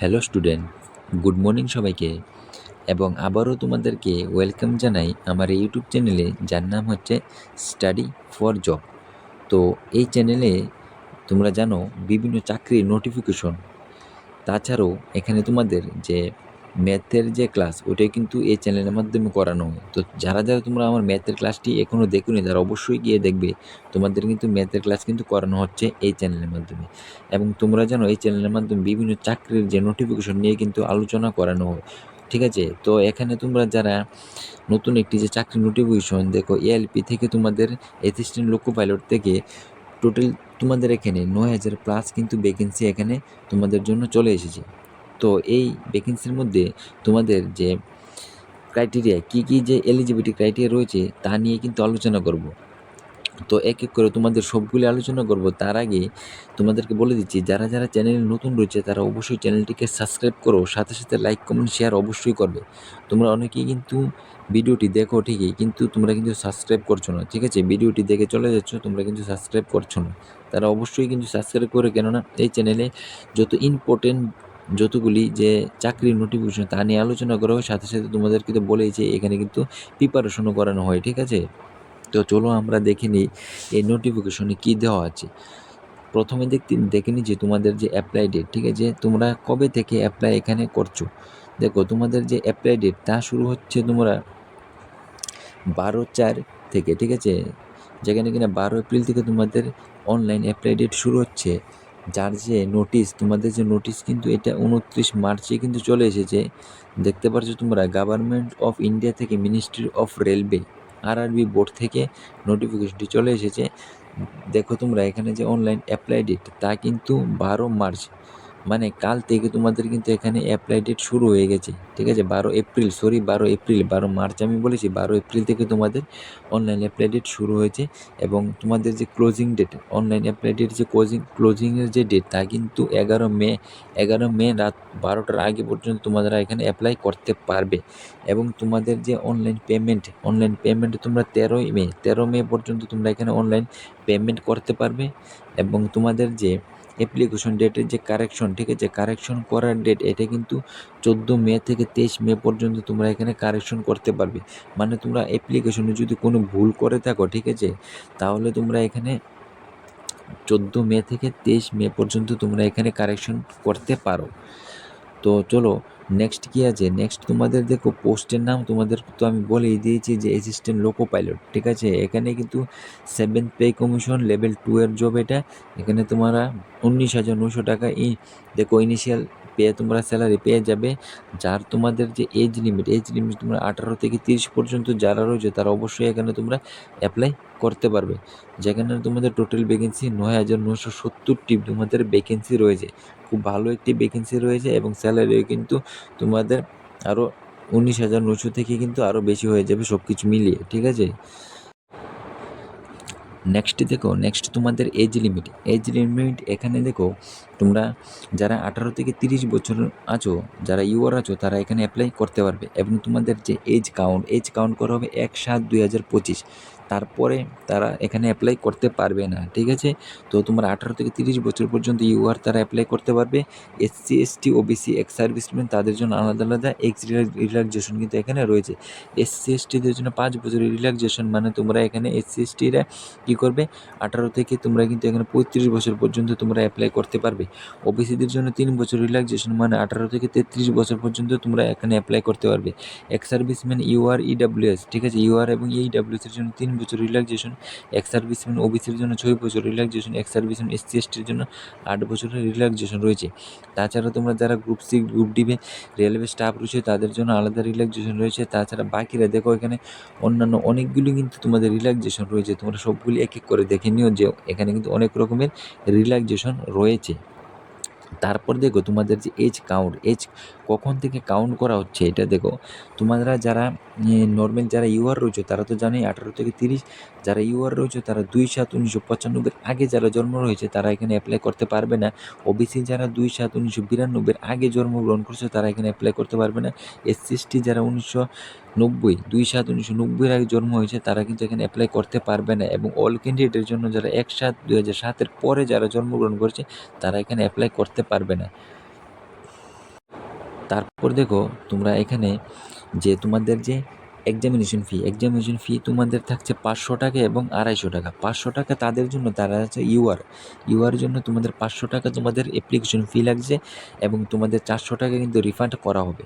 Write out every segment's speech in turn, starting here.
Hello student, good morning সবাইকে। এবং আবারও তোমাদেরকে ওয়েলকাম জানাই আমার ইউটিউব চ্যানেলে, যার নাম হচ্ছে স্টাডি ফর জব। তো এই চ্যানেলে তোমরা জানো বিভিন্ন চাকরির নোটিফিকেশন। তাছাড়াও এখানে তোমাদের যে ম্যাথের যে ক্লাস ওটাই কিন্তু এই চ্যানেলের মাধ্যমে করানো হয়। তো যারা যারা তোমরা আমার ম্যাথের ক্লাসটি এখনও দেখোনি, তারা অবশ্যই গিয়ে দেখবে। তোমাদের কিন্তু ম্যাথের ক্লাস কিন্তু করানো হচ্ছে এই চ্যানেলের মাধ্যমে। এবং তোমরা জানো এই চ্যানেলের মাধ্যমে বিভিন্ন চাকরির যে নোটিফিকেশন নিয়ে কিন্তু আলোচনা করানো হয়। ঠিক আছে? তো এখানে তোমরা যারা নতুন একটি যে চাকরি নোটিফিকেশন দেখো এএলপি থেকে তোমাদের অ্যাসিস্ট্যান্ট লোকো পাইলট থেকে টোটাল তোমাদের এখানে নয় হাজার প্লাস কিন্তু ভ্যাকেন্সি এখানে তোমাদের জন্য চলে এসেছে। তো এই ভ্যাকেন্সির মধ্যে তোমাদের যে ক্রাইটেরিয়া কী কী যে এলিজিবিলিটি ক্রাইটেরিয়া রয়েছে তা নিয়ে কিন্তু আলোচনা করব। তো এক এক করে তোমাদের সবগুলি আলোচনা করব। তার আগে তোমাদেরকে বলে দিচ্ছি, যারা যারা চ্যানেলে নতুন রয়েছে, তারা অবশ্যই চ্যানেলটিকে সাবস্ক্রাইব করো, সাথে সাথে লাইক কমেন্ট শেয়ার অবশ্যই করবে। তোমরা অনেকেই কিন্তু ভিডিওটি দেখো ঠিকই, কিন্তু তোমরা কিন্তু সাবস্ক্রাইব করছ না, ঠিক আছে? ভিডিওটি দেখে চলে যাচ্ছ, তোমরা কিন্তু সাবস্ক্রাইব করছ না। তারা অবশ্যই কিন্তু সাবস্ক্রাইব করে, কেননা এই চ্যানেলে যত ইম্পর্টেন্ট যতগুলি যে চাকরির নোটিফিকেশন তা নিয়ে আলোচনা করা হয়, সাথে সাথে তোমাদেরকে তো বলেই যে এখানে কিন্তু প্রিপারেশনও করানো হয়, ঠিক আছে? তো চলো আমরা দেখে নিই এই নোটিফিকেশনে কী দেওয়া আছে। প্রথমে দেখতে, দেখে নিই যে তোমাদের যে অ্যাপ্লাই ডেট ঠিক আছে? তোমরা কবে থেকে অ্যাপ্লাই এখানে করছ? দেখো, তোমাদের যে অ্যাপ্লাই ডেট তা শুরু হচ্ছে তোমরা বারো চার থেকে, ঠিক আছে? যেখানে কিনা বারো এপ্রিল থেকে তোমাদের অনলাইন অ্যাপ্লাই ডেট শুরু হচ্ছে। যার যে নোটিশ তোমাদের যে নোটিশ কিন্তু এটা উনত্রিশ মার্চে কিন্তু চলে এসেছে। দেখতে পাচ্ছ তোমরা গভর্নমেন্ট অফ ইন্ডিয়া থেকে ministry of railway RRB board থেকে নোটিফিকেশনটি চলে এসেছে। দেখো তোমরা, এখানে যে অনলাইন অ্যাপ্লাই ডেট তা কিন্তু বারো মার্চ। মানে কাল থেকে তোমাদের কিন্তু এখানে অ্যাপ্লাই ডেট শুরু হয়ে গেছে, ঠিক আছে? বারো এপ্রিল সরি বারো এপ্রিল, বারো মার্চ আমি বলেছি, বারো এপ্রিল থেকে তোমাদের অনলাইন অ্যাপ্লাই ডেট শুরু হয়েছে এবং তোমাদের যে closing date online apply date যে ক্লোজিং ক্লোজিংয়ের যে ডেট তা কিন্তু এগারো মে এগারো মে রাত বারোটার আগে পর্যন্ত তোমরা এখানে অ্যাপ্লাই করতে পারবে এবং তোমাদের যে অনলাইন পেমেন্ট অনলাইন পেমেন্ট তোমরা তেরোই মে, তেরো মে পর্যন্ত তোমরা এখানে অনলাইন পেমেন্ট করতে পারবে এবং তোমাদের যে অ্যাপ্লিকেশন ডেটের যে কারেকশন ঠিক আছে? কারেকশন করার ডেট এটা কিন্তু চোদ্দ মে থেকে তেইশ মে পর্যন্ত তোমরা এখানে কারেকশন করতে পারবে। মানে তোমরা অ্যাপ্লিকেশনে যদি কোনো ভুল করে থাকো, ঠিক আছে? তাহলে তোমরা এখানে চোদ্দ মে থেকে তেইশ মে পর্যন্ত তোমরা এখানে কারেকশন করতে পারো। তো চলো নেক্সট কী আছে? নেক্সট তোমাদের দেখো পোস্টের নাম তোমাদের তো আমি বলেই দিয়েছি যে অ্যাসিস্ট্যান্ট লোকো পাইলট ঠিক আছে? এখানে কিন্তু seventh pay commission level two এর জব এটা। এখানে তোমরা উনিশ হাজার নশো টাকা ই, দেখো ইনিশিয়াল পেয়ে তোমরা স্যালারি পেয়ে যাবে। যার তোমাদের যে এজ লিমিট এজ লিমিট তোমরা আঠারো থেকে তিরিশ পর্যন্ত যারা রয়েছে, তারা অবশ্যই এখানে তোমরা অ্যাপ্লাই করতে পারবে। যেখানে তোমাদের টোটাল ভ্যাকেন্সি নয় হাজার নশো সত্তরটি তোমাদের ভ্যাকেন্সি রয়েছে। খুব ভালো একটি ভ্যাকেন্সি রয়েছে এবং স্যালারিও কিন্তু তোমাদের আরও উনিশ হাজার নশো থেকে কিন্তু আরও বেশি হয়ে যাবে সব কিছু মিলিয়ে, ঠিক আছে? নেক্সট দেখো নেক্সট তোমাদের এজ লিমিট এজ লিমিট এখানে দেখো, তোমরা যারা আঠারো থেকে তিরিশ বছর আছো, যারা ইউআর আছো, তারা এখানে অ্যাপ্লাই করতে পারবে। এবং তোমাদের যে এজ কাউন্ট এজ কাউন্ট করা হবে এক সাত দুই হাজার পঁচিশ। তারপরে তারা এখানে অ্যাপ্লাই করতে পারবে না, ঠিক আছে? তো তোমার আঠারো থেকে তিরিশ বছর পর্যন্ত ইউআর তারা অ্যাপ্লাই করতে পারবে। SC ST OBC ex serviceman তাদের জন্য আলাদা আলাদা এক্স রিল্যাক্সেশন কিন্তু এখানে রয়েছে। এসসি এসটিদের জন্য পাঁচ বছরের রিল্যাক্সেশন মানে তোমরা এখানে এসসি এসটিরা কী করবে? আঠারো থেকে তোমরা কিন্তু এখানে পঁয়ত্রিশ বছর পর্যন্ত তোমরা অ্যাপ্লাই করতে পারবে। ওবিসিদের জন্য তিন বছর রিল্যাক্সেশন মানে আঠারো থেকে তেত্রিশ বছর পর্যন্ত তোমরা এখানে অ্যাপ্লাই করতে পারবে। এক্স সার্ভিসম্যান ইউআর ইডাব্লিউএস ঠিক আছে? ইউআর এবং ইডাব্লিউএসের জন্য তিন বছর রিল্যাক্সেশন এক্স সার্ভিসম্যান ওবিসির জন্য ছয় বছর রিল্যাক্সেশন এক্স সার্ভিসম্যান এসসি এসটির জন্য আট বছরের রিল্যাক্সেশন রয়েছে। তাছাড়া তোমরা যারা গ্রুপ সি গ্রুপ ডিবে রেলওয়ে স্টাফ রয়েছে, তাদের জন্য আলাদা রিল্যাক্সেশন রয়েছে। তাছাড়া বাকিরা দেখো এখানে অন্যান্য অনেকগুলি কিন্তু তোমাদের রিল্যাক্সেশন রয়েছে। তোমরা সবগুলি এক এক করে দেখে নিও যে এখানে কিন্তু অনেক রকমের রিল্যাক্সেশন রয়েছে। তারপর দেখো তোমাদের যে এজ কাউন্ট এজ কখন থেকে কাউন্ট করা হচ্ছে এটা দেখো। তোমরা যারা নর্মাল যারা ইউআর রয়েছে, তারা তো জানোই আঠারো থেকে তিরিশ, যারা ইউআর রয়েছে, তারা দুই সাত উনিশশো পঁচানব্বই আগে যারা জন্ম রয়েছে তারা এখানে অ্যাপ্লাই করতে পারবে না। ওবিসি যারা দুই সাত উনিশশো বিরানব্বইয়ের আগে জন্মগ্রহণ করছে, তারা এখানে অ্যাপ্লাই করতে পারবে না। এসসি এসটি যারা উনিশশো নব্বই, দুই সাত উনিশশো নব্বইয়ের আগে জন্ম হয়েছে, তারা কিন্তু এখানে অ্যাপ্লাই করতে পারবে না এবং অল ক্যান্ডিডেটের জন্য যারা এক সাত দুই হাজার সাতের পরে যারা জন্মগ্রহণ করেছে, তারা এখানে অ্যাপ্লাই করতে পারবে না। তারপর দেখো, তোমরা এখানে যে তোমাদের যে এক্সামিনেশন ফি এক্সামিনেশন ফি তোমাদের থাকছে পাঁচশো টাকা এবং আড়াইশো টাকা। পাঁচশো টাকা তাদের জন্য, তারা আছে ইউআর ইউআর জন্য তোমাদের পাঁচশো টাকা তোমাদের অ্যাপ্লিকেশন ফি লাগছে এবং তোমাদের চারশো টাকা কিন্তু রিফান্ড করা হবে।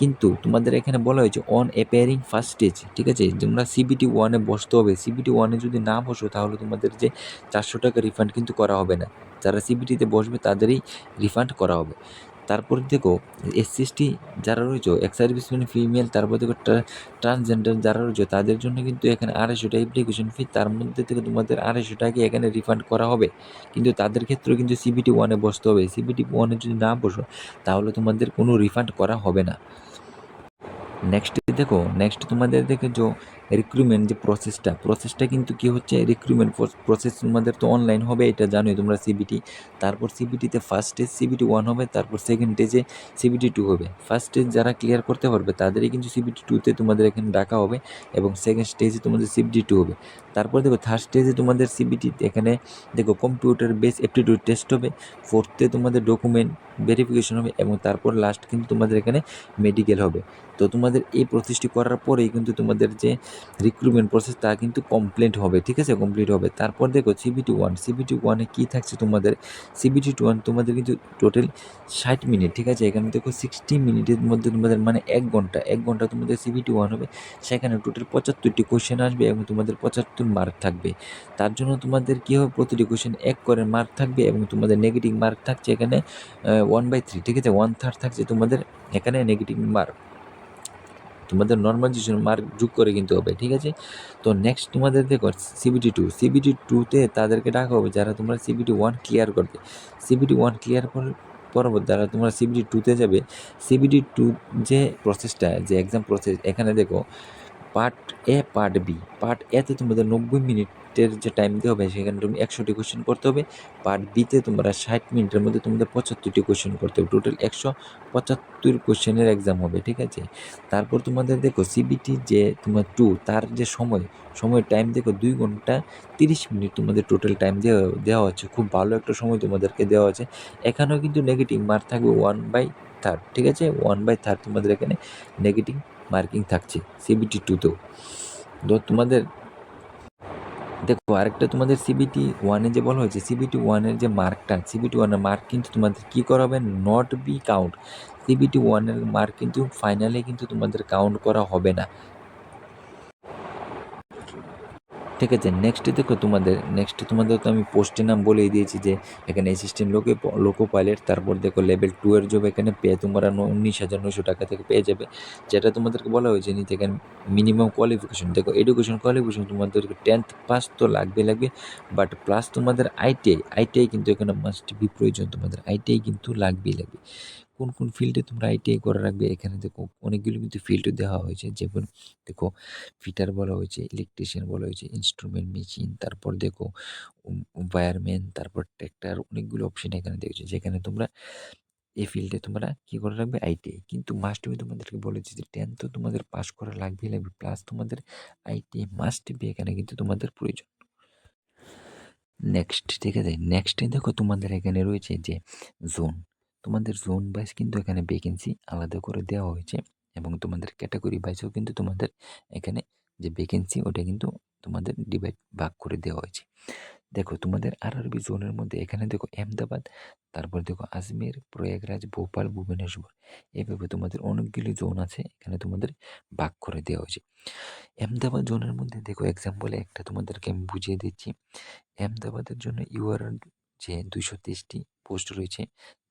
কিন্তু তোমাদের এখানে বলা হয়েছে অন অ্যাপেয়ারিং ফার্স্ট স্টেজ ঠিক আছে? তোমরা সিবিটি ওয়ানে বসতে হবে। সিবিটি ওয়ানে যদি না বসো, তাহলে তোমাদের যে চারশো টাকা রিফান্ড কিন্তু করা হবে না। যারা সিবিটিতে বসবে, তাদেরই রিফান্ড করা হবে। তারপর দেখো এসসি এসটি যারা রয়েছে এক্স সার্ভিসম্যান ফিমেল তারপর দেখো ট্রান্সজেন্ডার যারা রয়েছে, তাদের জন্য কিন্তু এখানে আড়াইশো টাকা অ্যাপ্লিকেশন ফি তার মধ্যে থেকে তোমাদের আড়াইশো টাকা এখানে রিফান্ড করা হবে। কিন্তু তাদের ক্ষেত্রেও কিন্তু সিবিটি ওয়ানে বসতে হবে। সিবিটি ওয়ানে যদি না বসো, তাহলে তোমাদের কোনো রিফান্ড করা হবে না। নেক্সট দেখো নেক্সট তোমাদের দেখে যে রিক্রুটমেন্ট যে প্রসেসটা প্রসেসটা কিন্তু কি হচ্ছে? রিক্রুটমেন্ট প্রসেস তোমাদের তো অনলাইন হবে, এটা জানোই তোমরা সিবিটি তারপর সিবিটিতে ফার্স্ট স্টেজ সিবিটি ওয়ান হবে, তারপর সেকেন্ড স্টেজে সিবিটি টু হবে। ফার্স্ট স্টেজ যারা ক্লিয়ার করতে পারবে, তাদেরই কিন্তু সিবিটি টুতে তোমাদের এখানে ডাকা হবে এবং সেকেন্ড স্টেজে তোমাদের সিবিটি টু হবে। তারপর দেখো থার্ড স্টেজে তোমাদের সিবিটি এখানে দেখো কম্পিউটার বেস অ্যাপটিটিউড টেস্ট হবে ফোর্থে তোমাদের ডকুমেন্ট ভেরিফিকেশন হবে এবং তারপর লাস্ট কিন্তু তোমাদের এখানে মেডিকেল হবে। তো তোমাদের এই প্রসেসটি করার পরেই কিন্তু তোমাদের যে রিক্রুটমেন্ট প্রসেস তা কিন্তু কমপ্লিট হবে, ঠিক আছে? কমপ্লিট হবে। তারপর দেখো সিবিটি ওয়ান সিবিটি ওয়ানে কী থাকছে তোমাদের? সিবিটি টু ওয়ান তোমাদের কিন্তু টোটাল ষাট মিনিট ঠিক আছে? এখানে দেখো সিক্সটি মিনিটের মধ্যে তোমাদের মানে এক ঘণ্টা এক ঘণ্টা তোমাদের সিবিটি ওয়ান হবে। সেখানে টোটাল পঁচাত্তরটি কোশ্চেন আসবে এবং তোমাদের পঁচাত্তর মার্ক থাকবে। তার জন্য তোমাদের কী হবে? প্রতিটি কোশ্চেন এক করে মার্ক থাকবে এবং তোমাদের নেগেটিভ মার্ক থাকছে এখানে ওয়ান বাই থ্রি ঠিক আছে? ওয়ান থার্ড থাকছে তোমাদের এখানে নেগেটিভ মার্ক তোমাদের নর্মাল নর্মালাইজেশন মার্ক যোগ করে কিন্তু হবে, ঠিক আছে? তো নেক্সট তোমাদের দেখো সিবিটি টু সিবিটি টুতে তাদেরকে ডাকা হবে যারা তোমরা সিবিটি ওয়ান ক্লিয়ার করবে। সিবিটি ওয়ান ক্লিয়ার করে, পরবর্তী যারা তোমরা সিবিটি টুতে যাবে সিবিটি টু যে প্রসেসটা যে এক্সাম প্রসেস এখানে দেখো part A part B part এতে তোমাদের নব্বই মিনিটের যে টাইম দেওয়া হবে, সেখানে তুমি একশোটি কোয়েশ্চেন করতে হবে। পার্ট বিতে তোমরা ষাট মিনিটের মধ্যে তোমাদের পঁচাত্তরটি কোয়েশ্চেন করতে হবে। টোটাল একশো পঁচাত্তর কোয়েশ্চেনের এক্সাম হবে, ঠিক আছে? তারপর তোমাদের দেখো সিবিটি যে তোমার টু তার যে সময় সময় টাইম দেখো দুই ঘণ্টা তিরিশ মিনিট তোমাদের টোটাল টাইম দেওয়া দেওয়া হচ্ছে খুব ভালো একটা সময় তোমাদেরকে দেওয়া আছে। এখানেও কিন্তু নেগেটিভ মার্ক থাকবে ওয়ান বাই থার্ড ঠিক আছে? ওয়ান বাই থার্ড তোমাদের এখানে নেগেটিভ মার্কিং থাকছে সিবিটি টুতেও তো তোমাদের দেখো, আরেকটা তোমাদের সিবিটি ওয়ানে যে বলা হয়েছে সিবিটি ওয়ানের যে মার্কটা সিবিটি ওয়ানের মার্ক কিন্তু তোমাদের কী করা হবে? নট বি কাউন্ট সিবিটি ওয়ানের মার্ক কিন্তু ফাইনালে কিন্তু তোমাদের কাউন্ট করা হবে না। ঠিক আছে নেক্সট দেখো তোমাদের নেক্সট তোমাদের তো আমি পোস্টের নাম বলেই দিয়েছি যে, এখানে অ্যাসিস্ট্যান্ট লোকে লোকো পাইলট তারপর দেখো লেভেল টু এর জব এখানে পেয়ে তোমরা উনিশ হাজার নশো টাকা থেকে পেয়ে যাবে। যেটা তোমাদেরকে বলা হয়েছে নিতে এখানে মিনিমাম কোয়ালিফিকেশন দেখো এডুকেশন কোয়ালিফিকেশন তোমাদেরকে টেন্থ পাস তো লাগবে লাগবে বাট প্লাস তোমাদের আইটিআই আইটিআই কিন্তু এখানে মাস্ট বি প্রয়োজন, তোমাদের আইটিআই কিন্তু লাগবেই লাগবে কোন কোন ফিল্ডে তোমরা আইটিআই করে রাখবে? এখানে দেখো অনেকগুলো কিন্তু ফিল্ড দেওয়া হয়েছে। যেমন দেখো ফিটার বলা হয়েছে ইলেকট্রিশিয়ান বলা হয়েছে ইনস্ট্রুমেন্ট মেশিন তারপর দেখো ওয়্যারম্যান তারপর ট্র্যাক্টর অনেকগুলো অপশন এখানে দেখছ যেখানে তোমরা এই ফিল্ডে তোমরা কী করে রাখবে? আইটিআই কিন্তু মাস্ট বি তোমাদেরকে বলেছি যে টেন্থ তো তোমাদের পাস করা লাগবেই লাগবে প্লাস তোমাদের আইটিআই মাস্ট বি এখানে কিন্তু তোমাদের প্রয়োজন। নেক্সট ঠিক আছে নেক্সটে দেখো তোমাদের এখানে রয়েছে যে জোন তোমাদের জোন ওয়াইজ কিন্তু এখানে ভ্যাকেন্সি আলাদা করে দেওয়া হয়েছে এবং তোমাদের ক্যাটাগরি ওয়াইজও কিন্তু তোমাদের এখানে যে ভ্যাকেন্সি ওটা কিন্তু তোমাদের ডিভাইড ভাগ করে দেওয়া হয়েছে। দেখো তোমাদের আরআরবি জোনের মধ্যে এখানে দেখো আহমেদাবাদ, তারপর দেখো আজমের, প্রয়াগরাজ, ভোপাল, ভুবনেশ্বর এভাবে তোমাদের অনেকগুলি জোন আছে এখানে তোমাদের ভাগ করে দেওয়া হয়েছে। আহমেদাবাদ জোনের মধ্যে দেখো এক্সাম্পলে একটা তোমাদেরকে আমি বুঝিয়ে দিচ্ছি। আহমেদাবাদের জন্য ইউআর যে দুইশো তেইশটি পোস্ট রয়েছে,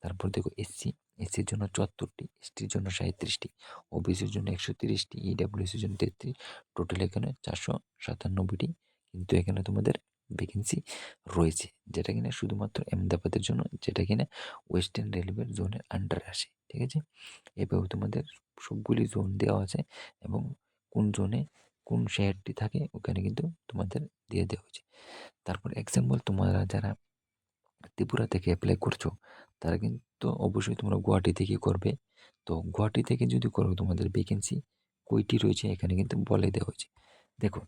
তারপর দেখো এসসি এসসির জন্য চুয়াত্তরটি এসটির জন্য সাঁত্রিশটি ওবিসির জন্য একশো তিরিশটি ইডাব্লিউসির জন্য তেত্রিশ টোটাল এখানে চারশো সাতানব্বইটি কিন্তু এখানে তোমাদের ভ্যাকেন্সি রয়েছে, যেটা কিনা শুধুমাত্র আহমেদাবাদের জন্য, যেটা কিনা ওয়েস্টার্ন রেলওয়ের জোনের আন্ডারে আসে, ঠিক আছে? এভাবে তোমাদের সবগুলি জোন দেওয়া আছে এবং কোন জোনে কোন শেয়ারটি থাকে ওখানে কিন্তু তোমাদের দিয়ে দেওয়া হয়েছে। তারপর এক্সাম্পল তোমরা যারা ত্রিপুরা থেকে অ্যাপ্লাই করছ, তারা কিন্তু অবশ্যই তোমরা গুয়াহাটি থেকে করবে। তো গুয়াহাটি থেকে যদি করো তোমাদের ভ্যাকেন্সি কয়টি রয়েছে এখানে কিন্তু বলে দেওয়া হয়েছে। দেখো,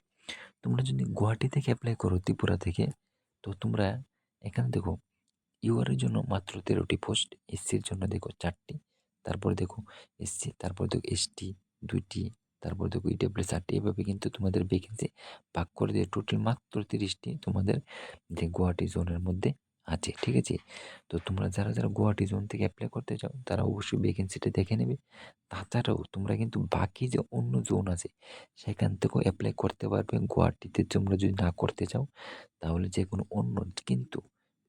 তোমরা যদি গুয়াহাটি থেকে অ্যাপ্লাই করো ত্রিপুরা থেকে, তো তোমরা এখানে দেখো ইউআরের জন্য মাত্র তেরোটি পোস্ট এসসির জন্য দেখো চারটি, তারপর দেখো এসসি তারপর দেখো এসটি দুইটি, তারপর দেখো ইডব্লিউ চারটি, এভাবে কিন্তু তোমাদের ভ্যাকেন্সি ভাগ করে দিয়ে টোটাল মাত্র তিরিশটি তোমাদের যে গুয়াহাটি জোনের মধ্যে আছে, ঠিক আছে? তো তোমরা যারা যারা গুয়াহাটি জোন থেকে অ্যাপ্লাই করতে চাও, তারা অবশ্যই ভ্যাকেন্সিটা দেখে নেবে। তাছাড়াও তোমরা কিন্তু বাকি যে অন্য জোন আছে, সেখান থেকেও অ্যাপ্লাই করতে পারবে। গুয়াহাটিতে তোমরা যদি না করতে চাও, তাহলে যে কোনো অন্য কিন্তু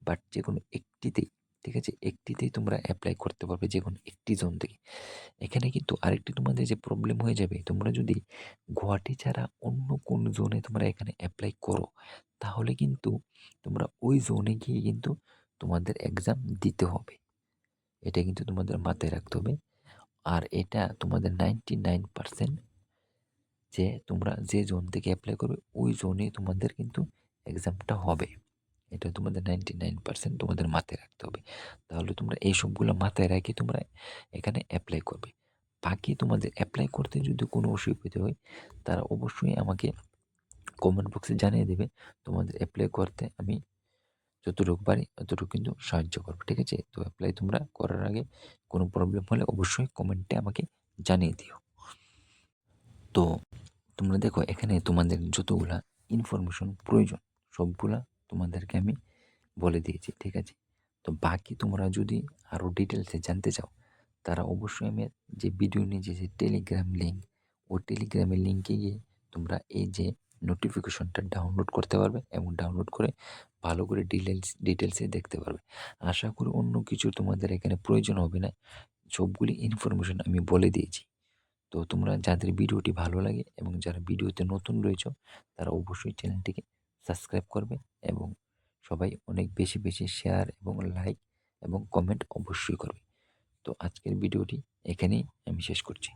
বাট যে কোনো একটিতেই ঠিক আছে? একটিতেই তোমরা অ্যাপ্লাই করতে পারবে যে কোনো একটি জোন থেকে। এখানে কিন্তু আরেকটি তোমাদের যে প্রবলেম হয়ে যাবে, তোমরা যদি গুয়াহাটি ছাড়া অন্য কোন জোনে তোমরা এখানে অ্যাপ্লাই করো, তাহলে কিন্তু তোমরা ওই জোনে গিয়ে কিন্তু তোমাদের এক্সাম দিতে হবে। এটা কিন্তু তোমাদের মাথায় রাখতে হবে। আর এটা তোমাদের নাইনটি নাইন পারসেন্ট যে তোমরা যে জোন থেকে অ্যাপ্লাই করবে, ওই জোনে তোমাদের কিন্তু এক্সামটা হবে। এটা তোমাদের নাইনটি নাইন পার্সেন্ট তোমাদের মাথায় রাখতে হবে। তাহলে তোমরা এই সবগুলো মাথায় রেখে তোমরা এখানে অ্যাপ্লাই করবে। বাকি তোমাদের অ্যাপ্লাই করতে যদি কোনো অসুবিধা হয়, তারা অবশ্যই আমাকে কমেন্ট বক্সে জানিয়ে দেবে, তোমাদের অ্যাপ্লাই করতে আমি যতটুকু পারি ততটুকু কিন্তু সাহায্য করব, ঠিক আছে? তো অ্যাপ্লাই তোমরা করার আগে কোনো প্রবলেম হলে অবশ্যই কমেন্টে আমাকে জানিয়ে দিও। তো তোমরা দেখো এখানে তোমাদের যতগুলা ইনফরমেশন প্রয়োজন, সবগুলা তোমাদেরকে আমি বলে দিয়েছি, ঠিক আছে? তো বাকি তোমরা যদি আরও ডিটেলসে জানতে চাও, তারা অবশ্যই আমি যে ভিডিও নিয়ে যে টেলিগ্রাম লিঙ্ক ওই টেলিগ্রামের লিঙ্কে গিয়ে তোমরা এই যে নোটিফিকেশনটা ডাউনলোড করতে পারবে এবং ডাউনলোড করে ভালো করে ডিটেলস ডিটেলসে দেখতে পারবে। আশা করি অন্য কিছু তোমাদের এখানে প্রয়োজন হবে না, সবগুলি ইনফরমেশন আমি বলে দিয়েছি। তো তোমরা যাদের ভিডিওটি ভালো লাগে এবং যারা ভিডিওতে নতুন রয়েছে, তারা অবশ্যই চ্যানেলটিকে সাবস্ক্রাইব করবে এবং সবাই অনেক বেশি বেশি শেয়ার এবং লাইক এবং কমেন্ট অবশ্যই করবে। তো আজকের ভিডিওটি এখানেই আমি শেষ করছি।